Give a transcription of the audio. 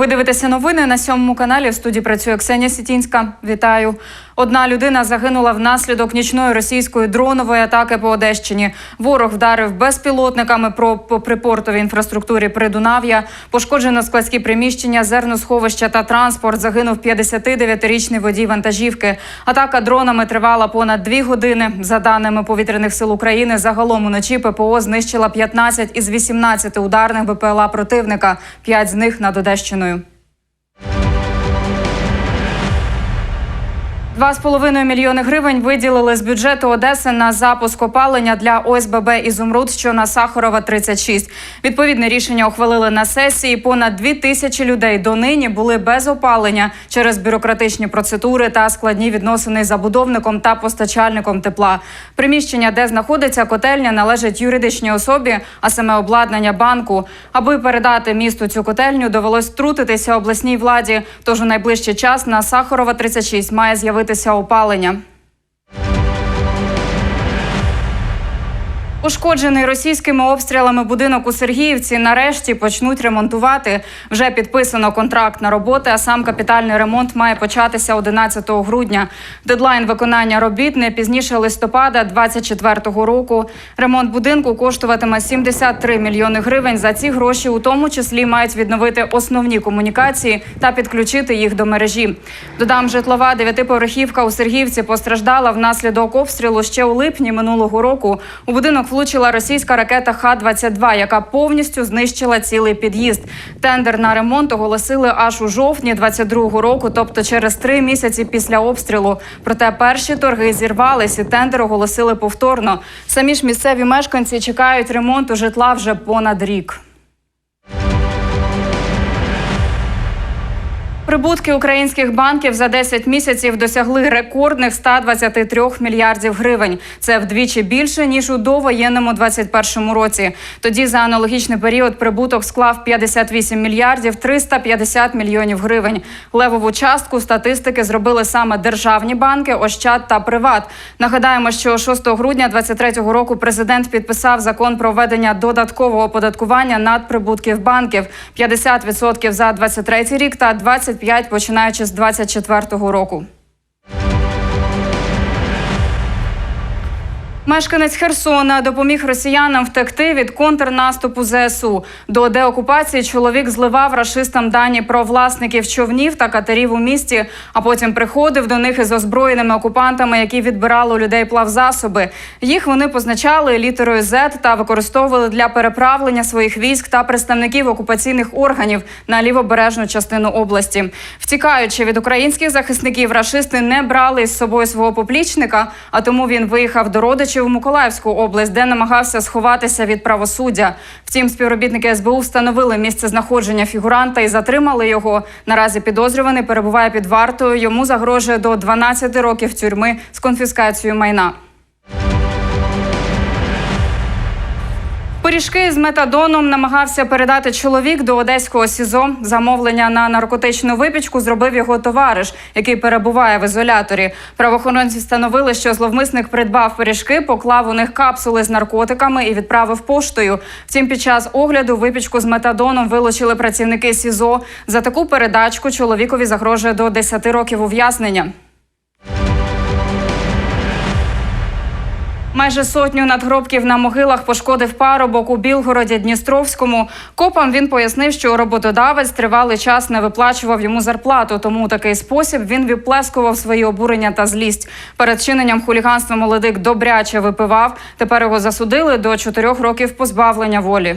Ви дивитеся новини на сьомому каналі. В студії працює Ксенія Сітінська. Вітаю. Одна людина загинула внаслідок нічної російської дронової атаки по Одещині. Ворог вдарив безпілотниками про по припортовій інфраструктурі Придунав'я. Пошкоджено складські приміщення, зерносховища та транспорт. Загинув 59-річний водій вантажівки. Атака дронами тривала понад дві години. За даними повітряних сил України, загалом уночі ППО знищила 15 із 18 ударних БПЛА противника. П'ять з них над Одещиною. Два з половиною мільйони гривень виділили з бюджету Одеси на запуск опалення для ОСББ «Ізумруд», що на Сахарова 36. Відповідне рішення ухвалили на сесії. Понад дві тисячі людей донині були без опалення через бюрократичні процедури та складні відносини з забудовником та постачальником тепла. Приміщення, де знаходиться котельня, належить юридичній особі, а саме обладнання банку. Аби передати місту цю котельню, довелось втрутитися обласній владі. Тож у найближчий час на Сахарова 36 має з'явитися опалення. Ушкоджений російськими обстрілами будинок у Сергіївці нарешті почнуть ремонтувати. Вже підписано контракт на роботи, а сам капітальний ремонт має початися 11 грудня. Дедлайн виконання робіт не пізніше листопада 2024 року. Ремонт будинку коштуватиме 73 мільйони гривень. За ці гроші, у тому числі, мають відновити основні комунікації та підключити їх до мережі. Додам, житлова дев'ятиповерхівка у Сергіївці постраждала внаслідок обстрілу ще у липні минулого року. У будинок влучила російська ракета Х-22, яка повністю знищила цілий під'їзд. Тендер на ремонт оголосили аж у жовтні 22-го року, тобто через три місяці після обстрілу. Проте перші торги зірвались і тендер оголосили повторно. Самі ж місцеві мешканці чекають ремонту житла вже понад рік. Прибутки українських банків за 10 місяців досягли рекордних 123 мільярдів гривень. Це вдвічі більше ніж у довоєнному 21 році. Тоді за аналогічний період прибуток склав 58 мільярдів 350 мільйонів гривень. Левову частку статистики зробили саме державні банки, Ощад та Приват. Нагадаємо, що 6 грудня 2023 року президент підписав закон про введення додаткового оподаткування надприбутків банків 50% за 23 рік та 25% починаючи з 24 року. Мешканець Херсона допоміг росіянам втекти від контрнаступу ЗСУ. До деокупації чоловік зливав рашистам дані про власників човнів та катерів у місті, а потім приходив до них із озброєними окупантами, які відбирали у людей плавзасоби. Їх вони позначали літерою Z та використовували для переправлення своїх військ та представників окупаційних органів на лівобережну частину області. Втікаючи від українських захисників, рашисти не брали із собою свого поплічника, а тому він виїхав до родичів у Миколаївську область, де намагався сховатися від правосуддя. Втім, співробітники СБУ встановили місце знаходження фігуранта і затримали його. Наразі підозрюваний перебуває під вартою. Йому загрожує до 12 років тюрми з конфіскацією майна. Пиріжки з метадоном намагався передати чоловік до одеського СІЗО. Замовлення на наркотичну випічку зробив його товариш, який перебуває в ізоляторі. Правоохоронці встановили, що зловмисник придбав пиріжки, поклав у них капсули з наркотиками і відправив поштою. Втім, під час огляду випічку з метадоном вилучили працівники СІЗО. За таку передачку чоловікові загрожує до 10 років ув'язнення. Майже сотню надгробків на могилах пошкодив парубок у Білгороді Дністровському. Копам він пояснив, що роботодавець тривалий час не виплачував йому зарплату. Тому у такий спосіб він відплескував свої обурення та злість. Перед чиненням хуліганства молодик добряче випивав. Тепер його засудили до чотирьох років позбавлення волі.